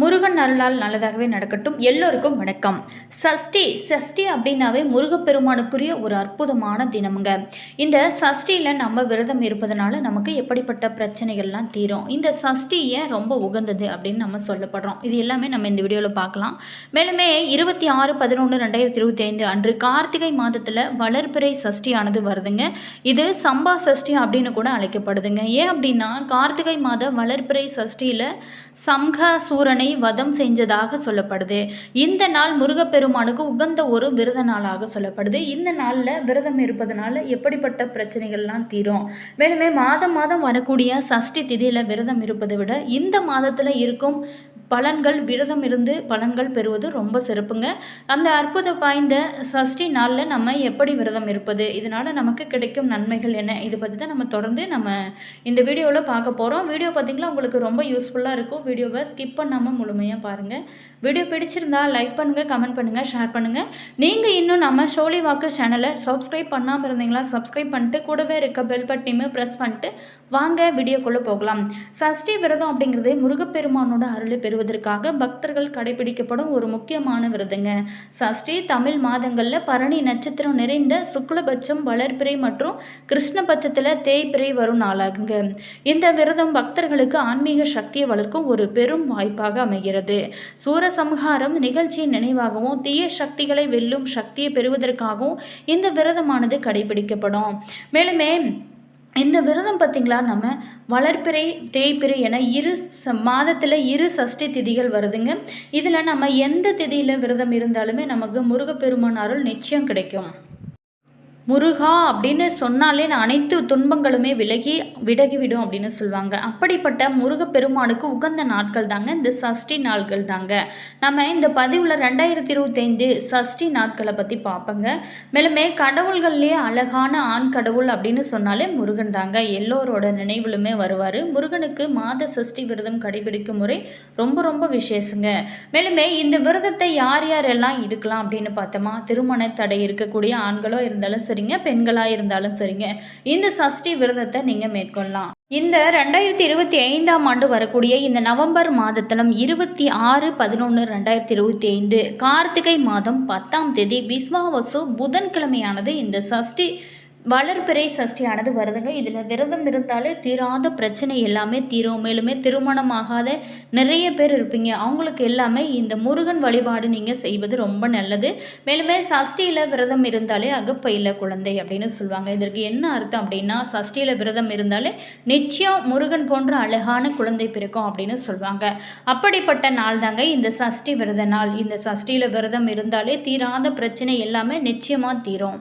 முருகன் அருளால் நல்லதாகவே நடக்கட்டும். எல்லோருக்கும் வணக்கம். சஷ்டி சஷ்டி அப்படின்னாவே முருகப்பெருமானுக்குரிய ஒரு அற்புதமான தினமுங்க. இந்த சஷ்டியில் நம்ம விரதம் இருப்பதனால நமக்கு எப்படிப்பட்ட பிரச்சனைகள்லாம் தீரும். இந்த சஷ்டி ஏன் ரொம்ப உகந்தது அப்படின்னு நம்ம சொல்லப்படுறோம். இது எல்லாமே நம்ம இந்த வீடியோவில் பார்க்கலாம். மேலுமே இருபத்தி ஆறு பதினொன்று ரெண்டாயிரத்தி இருபத்தி ஐந்து அன்று கார்த்திகை மாதத்தில் வளர்பிறை சஷ்டியானது வருதுங்க. இது சம்பா சஷ்டி அப்படின்னு கூட அழைக்கப்படுதுங்க. ஏன் அப்படின்னா கார்த்திகை மாத வளர்பிறை சஷ்டியில் சம்ஹசூரனை வதம் செஞ்சதாக சொல்லப்படுது. இந்த நாள் முருகப்பெருமானுக்கு உகந்த ஒரு விரத நாளாக சொல்லப்படுது. இந்த நாளில் விரதம் இருப்பதனால எப்படிப்பட்ட பிரச்சனைகள்லாம் தீரும்? மேலுமே மாதம் மாதம் வரக்கூடிய சஷ்டி திதியில் விரதம் இருப்பதை விட இந்த மாதத்தில் இருக்கும் பலன்கள் விரதம் இருந்து பலன்கள் பெறுவது ரொம்ப சிறப்புங்க. அந்த அற்புத வாய்ந்த சஷ்டி நாளில் நம்ம எப்படி விரதம் இருப்பது இதனால் நமக்கு கிடைக்கும் நன்மைகள் என்ன இதை பற்றி தான் நம்ம தொடர்ந்து நம்ம இந்த வீடியோவில் பார்க்க போகிறோம் வீடியோ பார்த்திங்களா உங்களுக்கு ரொம்ப யூஸ்ஃபுல்லாக இருக்கும். வீடியோவை ஸ்கிப் பண்ணாமல் முழுமையாக பாருங்கள் வீடியோ பிடிச்சிருந்தா லைக் பண்ணுங்கள் கமெண்ட் பண்ணுங்கள் ஷேர் பண்ணுங்கள் நீங்கள் இன்னும் நம்ம ஷோலி வாக்கு சேனலை சப்ஸ்கிரைப் பண்ணாமல் இருந்தீங்களா சப்ஸ்கிரைப் பண்ணிட்டு கூடவே இருக்க பெல் பட்டனையுமே ப்ரெஸ் பண்ணிட்டு வாங்க வீடியோக்குள்ளே போகலாம். சஷ்டி விரதம் அப்படிங்கிறது முருகப்பெருமானோட அருளை பெறுவதற்காக பக்தர்கள் கடைபிடிக்கப்படும் ஒரு முக்கியமான விரதங்க. சஷ்டி தமிழ் மாதங்களில் பரணி நட்சத்திரம் நிறைந்த சுக்லபட்சம் வளர்பிறை மற்றும் கிருஷ்ணபட்சத்தில் தேய்பிறை வரும் நாளாகுங்க. இந்த விரதம் பக்தர்களுக்கு ஆன்மீக சக்தியை வளர்க்கும் ஒரு பெரும் வாய்ப்பாக அமைகிறது. சூரசம்ஹாரம் நிகழ்ச்சியின் நினைவாகவும் தீய சக்திகளை வெல்லும் சக்தியை பெறுவதற்காகவும் இந்த விரதமானது கடைபிடிக்கப்படும். மேலுமே இந்த விரதம் பார்த்திங்களா? நம்ம வளர்ப்பிறை தேய்ப்பிறை என இரு ச மாதத்தில் இரு சஷ்டி திதிகள் வருதுங்க. இதில் நம்ம எந்த திதியில் விரதம் இருந்தாலுமே நமக்கு முருகப்பெருமான் அருள் நிச்சயம் கிடைக்கும். முருகா அப்படின்னு சொன்னாலே அனைத்து துன்பங்களுமே விலகி விலகிவிடும் அப்படின்னு சொல்லுவாங்க. அப்படிப்பட்ட முருகப்பெருமானுக்கு உகந்த நாட்கள் தாங்க இந்த சஷ்டி நாட்கள் தாங்க. நம்ம இந்த பதிவில் ரெண்டாயிரத்தி இருபத்தைந்து சஷ்டி நாட்களை பற்றி பார்ப்போங்க மேலுமே கடவுள்கள்லேயே அழகான ஆண் கடவுள் அப்படின்னு சொன்னாலே முருகன் தாங்க. எல்லோரோட நினைவிலுமே வருவார். முருகனுக்கு மாத சஷ்டி விரதம் கடைபிடிக்கும் முறை ரொம்ப ரொம்ப விசேஷங்க. மேலுமே இந்த விரதத்தை யார் யாரெல்லாம் இருக்கலாம் அப்படின்னு பார்த்தோமா? திருமண தடை இருக்கக்கூடிய ஆண்களோ இருந்தாலும் சரிங்க பெண்களாக இருந்தாலும் சரிங்க. இந்த சஷ்டி விரதத்தை நீங்கள் மேற்கொள்ளலாம். இந்த ரெண்டாயிரத்தி இருபத்தி ஐந்தாம் ஆண்டு வரக்கூடிய இந்த நவம்பர் மாதத்திலும் இருபத்தி ஆறு பதினொன்று ரெண்டாயிரத்தி இருபத்தி ஐந்து கார்த்திகை மாதம் பத்தாம் தேதி விஸ்வாவசு புதன்கிழமையானது இந்த சஷ்டி வளர்பிறை சஷ்டியானது வருதுங்க. இதில் விரதம் இருந்தாலே தீராத பிரச்சனை எல்லாமே தீரும். மேலுமே திருமணம் ஆகாத நிறைய பேர் இருப்பீங்க. அவங்களுக்கு எல்லாமே இந்த முருகன் வழிபாடு நீங்கள் செய்வது ரொம்ப நல்லது. மேலுமே சஷ்டியில் விரதம் இருந்தாலே அகப்பையில் குழந்தை அப்படின்னு சொல்லுவாங்க. இதற்கு என்ன அர்த்தம் அப்படின்னா சஷ்டியில் விரதம் இருந்தாலே நிச்சயம் முருகன் போன்ற அழகான குழந்தை பிறக்கும் அப்படின்னு சொல்லுவாங்க. அப்படிப்பட்ட நாள் தாங்க இந்த சஷ்டி விரத நாள். இந்த சஷ்டியில் விரதம் இருந்தாலே தீராத பிரச்சனை எல்லாமே நிச்சயமாக தீரும்.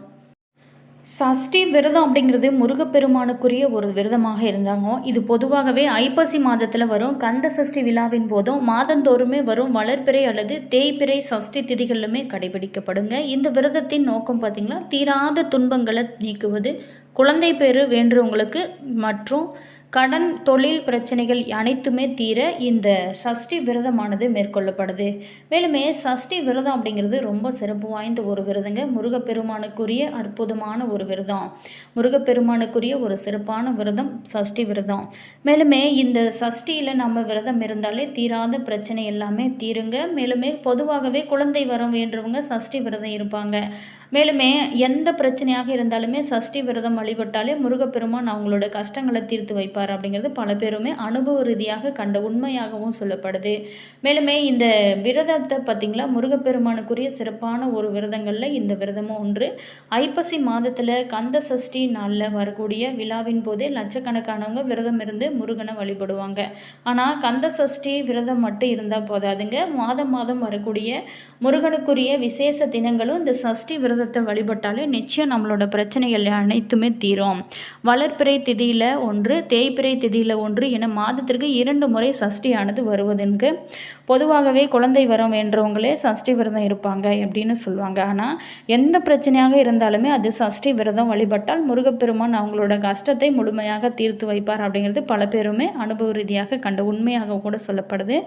சஷ்டி விரதம் அப்படிங்கிறது முருகப்பெருமானுக்குரிய ஒரு விரதமாக இருந்தாங்க. இது பொதுவாகவே ஐப்பசி மாதத்தில் வரும். கந்த சஷ்டி விழாவின் போதும் மாதந்தோறுமே வரும் வளர்ப்பிறை அல்லது தேய்பிறை சஷ்டி திதிகளிலுமே கடைபிடிக்கப்படுங்க. இந்த விரதத்தின் நோக்கம் பார்த்திங்கன்னா தீராத துன்பங்களை நீக்குவது குழந்தை பேரு வேண்டுறவங்களுக்கு மற்றும் கடன் தொழில் பிரச்சனைகள் அனைத்துமே தீர இந்த சஷ்டி விரதமானது மேற்கொள்ளப்படுது. மேலுமே சஷ்டி விரதம் அப்படிங்கிறது ரொம்ப சிறப்பு வாய்ந்த ஒரு விரதங்க. முருகப்பெருமானுக்குரிய அற்புதமான ஒரு விரதம். முருகப்பெருமானுக்குரிய ஒரு சிறப்பான விரதம் சஷ்டி விரதம். மேலுமே இந்த சஷ்டியில் நம்ம விரதம் இருந்தாலே தீராத பிரச்சனை எல்லாமே தீருங்க. மேலுமே பொதுவாகவே குழந்தை வரம் வேண்டுறவங்க சஷ்டி விரதம் இருப்பாங்க. மேலுமே எந்த பிரச்சனையாக இருந்தாலுமே சஷ்டி விரதம் வழிபட்டாலே முருகப்பெருமான் அவங்களோட கஷ்டங்களை தீர்த்து வைப்பார் அப்படிங்கிறது பல பேருமே அனுபவ ரீதியாக கண்ட உண்மையாகவும் சொல்லப்படுது. மேலுமே இந்த விரதத்தை பார்த்திங்களா முருகப்பெருமானுக்குரிய சிறப்பான ஒரு விரதங்களில் இந்த விரதமும் ஒன்று. ஐப்பசி மாதத்தில் கந்த சஷ்டி நாளில் வரக்கூடிய விழாவின் போதே லட்சக்கணக்கானவங்க விரதம் இருந்து முருகனை வழிபடுவாங்க. ஆனால் கந்த சஷ்டி விரதம் மட்டும் இருந்தால் போதாதுங்க. மாதம் மாதம் வரக்கூடிய முருகனுக்குரிய விசேஷ தினங்களும் இந்த சஷ்டி விரதம் விரதத்தை வழிபட்டாலே நிச்சயம் நம்மளோட பிரச்சனைகள் அனைத்துமே தீரும். வளர்ப்பிறை திதியில் ஒன்று தேய்பிறை திதியில் ஒன்று என மாதத்திற்கு இரண்டு முறை சஷ்டியானது வருவதுங்க பொதுவாகவே குழந்தை வரம் வேண்டவங்களே சஷ்டி விரதம் இருப்பாங்க அப்படின்னு சொல்லுவாங்க. ஆனால் எந்த பிரச்சனையாக இருந்தாலுமே அது சஷ்டி விரதம் வழிபட்டால் முருகப்பெருமான் அவங்களோட கஷ்டத்தை முழுமையாக தீர்த்து வைப்பார் அப்படிங்கிறது பல பேருமே அனுபவ ரீதியாக கண்ட உண்மையாக கூட சொல்லப்படுது.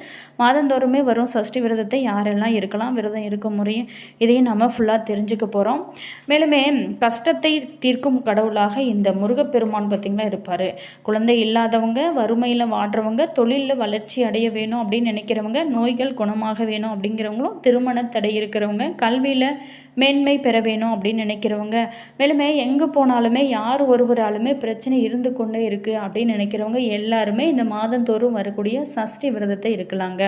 மாதந்தோறுமே வரும் சஷ்டி விரதத்தை யாரெல்லாம் இருக்கலாம் விரதம் இருக்கும் முறையும் இதையும் நம்ம ஃபுல்லாக தெரிஞ்சுக்க போகிறோம் போகிறோம் மேலுமே கஷ்டத்தை தீர்க்கும் கடவுளாக இந்த முருகப்பெருமான் பார்த்திங்கன்னா இருப்பார். குழந்தை இல்லாதவங்க வறுமையில் வாடுறவங்க தொழிலில் வளர்ச்சி அடைய வேணும் அப்படின்னு நினைக்கிறவங்க நோய்கள் குணமாக வேணும் அப்படிங்கிறவங்களும் திருமண தடை இருக்கிறவங்க கல்வியில் மேன்மை பெற வேணும் அப்படின்னு நினைக்கிறவங்க. மேலுமே எங்கே போனாலுமே யார் ஒருவராலுமே பிரச்சனை இருந்து கொண்டே இருக்குது அப்படின்னு நினைக்கிறவங்க எல்லாருமே இந்த மாதந்தோறும் வரக்கூடிய சஷ்டி விரதத்தை இருக்கலாங்க.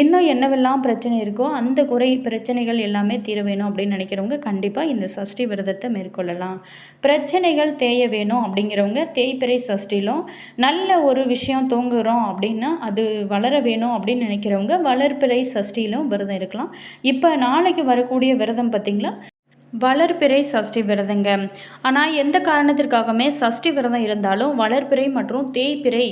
இன்னும் என்னவெல்லாம் பிரச்சனை இருக்கோ அந்த குறை பிரச்சனைகள் எல்லாமே தீர வேணும் அப்படின்னு நினைக்கிறவங்க கண்டிப்பாக இந்த சஷ்டி விரதத்தை மேற்கொள்ளலாம். பிரச்சனைகள் தேய வேணும் அப்படிங்கிறவங்க தேய்பிறை சஷ்டிலும் நல்ல ஒரு விஷயம் தூங்குறோம் அப்படின்னா அது வளர வேணும் அப்படின்னு நினைக்கிறவங்க வளர்பிறை சஷ்டியிலும் விரதம் இருக்கலாம். இப்போ நாளைக்கு வரக்கூடிய விரதம் பார்த்திங்களா வளர்பிறை சஷ்டி விரதங்க. ஆனால் எந்த காரணத்திற்காகவுமே சஷ்டி விரதம் இருந்தாலும் வளர்பிறை மற்றும் தேய்பிறை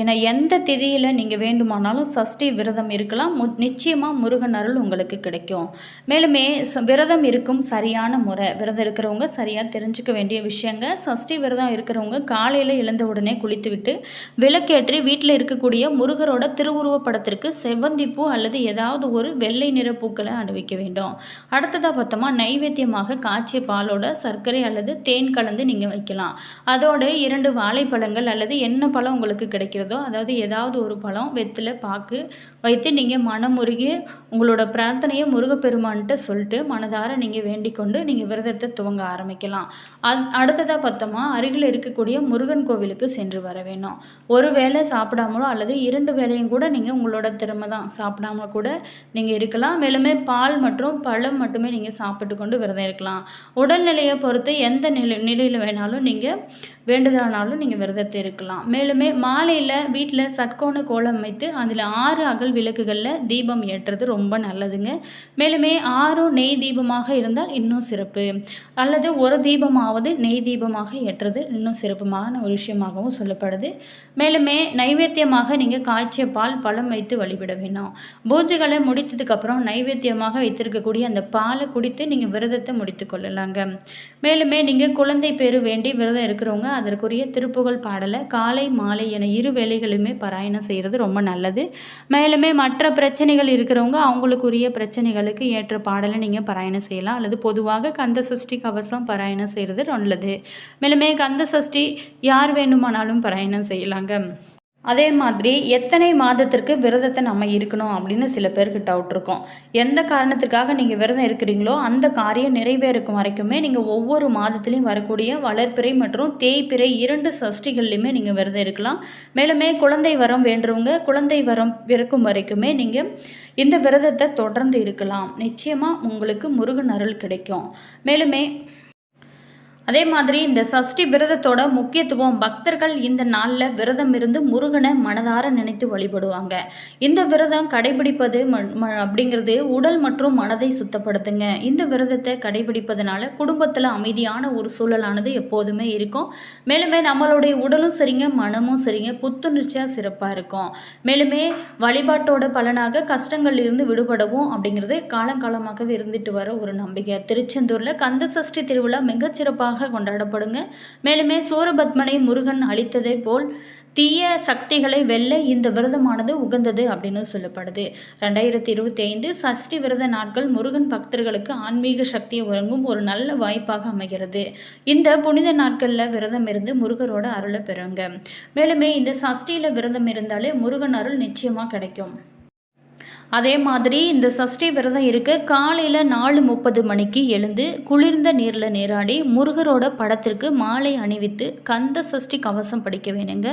என எந்த திதியில் நீங்கள் வேண்டுமானாலும் சஷ்டி விரதம் இருக்கலாம். மு நிச்சயமாக முருகன் அருள் உங்களுக்கு கிடைக்கும். மேலுமே விரதம் இருக்கும் சரியான முறை. விரதம் இருக்கிறவங்க சரியாக தெரிஞ்சுக்க வேண்டிய விஷயங்க. சஷ்டி விரதம் இருக்கிறவங்க காலையில் எழுந்த உடனே குளித்துவிட்டு விளக்கேற்றி வீட்டில் இருக்கக்கூடிய முருகரோட திருவுருவ படத்திற்கு செவ்வந்திப்பூ அல்லது ஏதாவது ஒரு வெள்ளை நிற பூக்களை அணிவிக்க வேண்டும். அடுத்ததாக பார்த்தோமா நைவேத்தியமாக காய்ச்சிய பாலோட சர்க்கரை அல்லது தேன் கலந்து நீங்கள் வைக்கலாம். அதோடு இரண்டு வாழைப்பழங்கள் அல்லது என்ன பழம் உங்களுக்கு கிடைக்கிறது அதாவது ஏதாவது ஒரு பழம் வெத்தில் பாக்கு வைத்து நீங்கள் மனமுருகி உங்களோட பிரார்த்தனையை முருகப்பெருமான்கிட்ட சொல்லிட்டு மனதார நீங்கள் வேண்டிக் கொண்டு நீங்கள் விரதத்தை துவங்க ஆரம்பிக்கலாம். அத் அடுத்ததாக பார்த்தோமா அருகில் இருக்கக்கூடிய முருகன் கோவிலுக்கு சென்று வர வேணும். ஒரு வேளை சாப்பிடாமலோ அல்லது இரண்டு வேளையும் கூட நீங்கள் உங்களோட திறமை தான். சாப்பிடாம கூட நீங்கள் இருக்கலாம். மேலுமே பால் மற்றும் பழம் மட்டுமே நீங்கள் சாப்பிட்டு கொண்டு விரதம் இருக்கலாம். உடல்நிலையை பொறுத்து எந்த நிலை நிலையில் வேணாலும் நீங்கள் வேண்டுதலானாலும் நீங்கள் விரதத்தை இருக்கலாம். மேலுமே மாலையில் வீட்டில் சட்கோண கோலம் வைத்து அதில் ஆறு அகல் விளக்குகளில் தீபம் ஏற்றுறது ரொம்ப நல்லதுங்க. மேலுமே ஆறும் நெய் தீபமாக இருந்தால் இன்னும் சிறப்பு. அல்லது ஒரு தீபமாவது நெய் தீபமாக ஏற்றுறது இன்னும் சிறப்புமான ஒரு விஷயமாகவும் சொல்லப்படுது. மேலுமே நைவேத்தியமாக நீங்கள் காய்ச்சிய பால் பழம் வைத்து வழிபட வேணும். பூஜைகளை முடித்ததுக்கப்புறம் நைவேத்தியமாக வைத்திருக்கக்கூடிய அந்த பாலை குடித்து நீங்கள் விரதத்தை முடித்து கொள்ளலாங்க. மேலுமே நீங்கள் குழந்தை பேரு வேண்டி விரதம் இருக்கிறவங்க அதற்குரிய திருப்புகழ் பாடலை காலை மாலை என இரு வேளைகளுமே பாராயணம் செய்கிறது ரொம்ப நல்லது. மேலுமே மற்ற பிரச்சனைகள் இருக்கிறவங்க அவங்களுக்குரிய பிரச்சனைகளுக்கு ஏற்ற பாடலை நீங்கள் பாராயணம் செய்யலாம். அல்லது பொதுவாக கந்த சஷ்டி கவசம் பாராயணம் செய்கிறது நல்லது. மேலுமே கந்த சஷ்டி யார் வேண்டுமானாலும் பாராயணம் செய்யலாங்க. அதே மாதிரி எத்தனை மாதத்திற்கு விரதத்தை நம்ம இருக்கணும் அப்படின்னு சில பேருக்கு டவுட் இருக்கும். எந்த காரணத்திற்காக நீங்கள் விரதம் இருக்கிறீங்களோ அந்த காரியம் நிறைவேறுக்கும் வரைக்குமே நீங்கள் ஒவ்வொரு மாதத்துலேயும் வரக்கூடிய வளர்ப்பிறை மற்றும் தேய்ப்பிறை இரண்டு சஷ்டிகள்லையுமே நீங்கள் விரதம் இருக்கலாம். மேலுமே குழந்தை வரம் வேண்டுறவங்க குழந்தை வரம் பிறக்கும் வரைக்குமே நீங்கள் இந்த விரதத்தை தொடர்ந்து இருக்கலாம். நிச்சயமாக உங்களுக்கு முருகன் அருள் கிடைக்கும். மேலுமே அதே மாதிரி இந்த சஷ்டி விரதத்தோட முக்கியத்துவம் பக்தர்கள் இந்த நாளில் விரதம் இருந்து முருகனை மனதார நினைத்து வழிபடுவாங்க. இந்த விரதம் கடைபிடிப்பது ம அப்படிங்கிறது உடல் மற்றும் மனதை சுத்தப்படுத்துங்க. இந்த விரதத்தை கடைபிடிப்பதனால குடும்பத்தில் அமைதியான ஒரு சூழலானது எப்போதுமே இருக்கும். மேலுமே நம்மளுடைய உடலும் சரிங்க மனமும் சரிங்க புத்துணர்ச்சியாக சிறப்பாக இருக்கும். மேலுமே வழிபாட்டோட பலனாக கஷ்டங்கள் இருந்து விடுபடவும் அப்படிங்கிறது காலங்காலமாகவே இருந்துட்டு வர ஒரு நம்பிக்கை. திருச்செந்தூரில் கந்த சஷ்டி திருவிழா மிகச்சிறப்பாக சிறப்பாக கொண்டாடப்படுங்க. மேலுமே சூரபத்மனை முருகன் அளித்ததை போல் தீய சக்திகளை வெல்ல இந்த விரதமானது உகந்தது அப்படின்னு சொல்லப்படுது. ரெண்டாயிரத்தி இருபத்தி ஐந்து சஷ்டி விரத நாட்கள் முருகன் பக்தர்களுக்கு ஆன்மீக சக்தியை வழங்கும் ஒரு நல்ல வாய்ப்பாக அமைகிறது. இந்த புனித நாட்களில் விரதம் இருந்து முருகரோட அருளை பெறுங்க. மேலுமே இந்த சஷ்டியில் விரதம் இருந்தாலே முருகன் அருள் நிச்சயமாக கிடைக்கும். அதே மாதிரி இந்த சஷ்டி விரதம் இருக்க. காலையில் நாலு முப்பது மணிக்கு எழுந்து குளிர்ந்த நீரில் நீராடி முருகரோட படத்திற்கு மாலை அணிவித்து கந்த சஷ்டி கவசம் படிக்க வேணுங்க.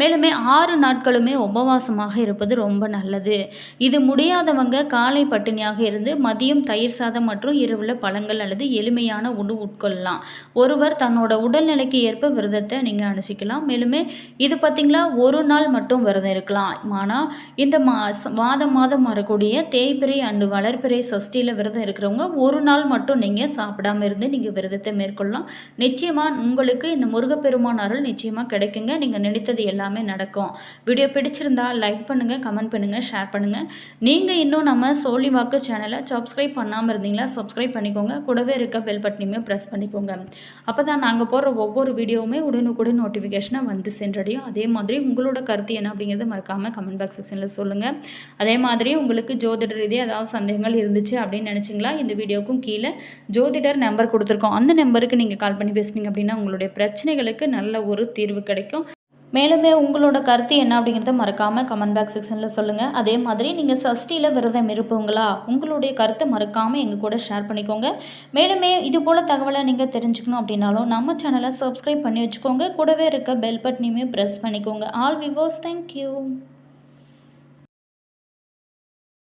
மேலுமே ஆறு நாட்களுமே உபவாசமாக இருப்பது ரொம்ப நல்லது. இது முடியாதவங்க காலை பட்டினியாக இருந்து மதியம் தயிர் சாதம் மற்றும் இரவில் பழங்கள் அல்லது எளிமையான உணவு உட்கொள்ளலாம். ஒருவர் தன்னோட உடல்நிலைக்கு ஏற்ப விரதத்தை நீங்கள் அனுசிக்கலாம். மேலுமே இது பார்த்திங்களா ஒரு நாள் மட்டும் விரதம் இருக்கலாம். ஆனால் இந்த மா மாதம் மாதம் வரக்கூடிய தேய்பிரை அண்டு வளர்பிறை சஷ்டியில் விரதம் இருக்கிறவங்க ஒரு நாள் மட்டும் நீங்கள் சாப்பிடாம இருந்து நீங்கள் விரதத்தை மேற்கொள்ளலாம். நிச்சயமாக உங்களுக்கு இந்த முருகப்பெருமான் அருள் நிச்சயமாக கிடைக்குங்க. நீங்கள் நினைத்தது எல்லாமே நடக்கும். வீடியோ பிடிச்சிருந்தா லைக் பண்ணுங்கள் கமெண்ட் பண்ணுங்கள் ஷேர் பண்ணுங்கள் நீங்கள் இன்னும் நம்ம சோழி வாக்கு சேனலை சப்ஸ்கிரைப் பண்ணாமல் இருந்தீங்களா சப்ஸ்கிரைப் பண்ணிக்கோங்க. கூடவே இருக்க பெல் பட்டனையுமே ப்ரெஸ் பண்ணிக்கோங்க. அப்போ தான் நாங்கள் போடுற ஒவ்வொரு வீடியோவுமே உடனுக்குடன் நோட்டிஃபிகேஷனாக வந்து சென்றடையும். அதே மாதிரி உங்களோட கருத்து என்ன அப்படிங்கிறத மறக்காமல் கமெண்ட் பாக்ஸ் செக்ஷனில் சொல்லுங்கள் அதே மாதிரி உங்களுக்கு ஜோதிட ரீதியாக ஏதாவது சந்தேகங்கள் இருந்துச்சு அப்படின்னு நினச்சிங்களா? இந்த வீடியோக்கும் கீழே ஜோதிடர் நம்பர் கொடுத்துருக்கோம். அந்த நம்பருக்கு நீங்கள் கால் பண்ணி பேசுனீங்க அப்படின்னா உங்களுடைய பிரச்சனைகளுக்கு நல்ல ஒரு தீர்வு கிடைக்கும். மேலுமே உங்களோட கருத்து என்ன அப்படிங்கிறத மறக்காமல் கமெண்ட் பாக்ஸ் செக்ஷனில் சொல்லுங்கள் அதே மாதிரி நீங்கள் சஷ்டியில் விரதம் இருப்பவங்களா உங்களுடைய கருத்தை மறக்காமல் எங்கள் கூட ஷேர் பண்ணிக்கோங்க. மேலுமே இது போல் தகவலை நீங்கள் தெரிஞ்சுக்கணும் அப்படின்னாலும் நம்ம சேனலை சப்ஸ்கிரைப் பண்ணி வச்சுக்கோங்க. கூடவே இருக்க பெல் பட்டனையுமே ப்ரெஸ் பண்ணிக்கோங்க. All viewers thank you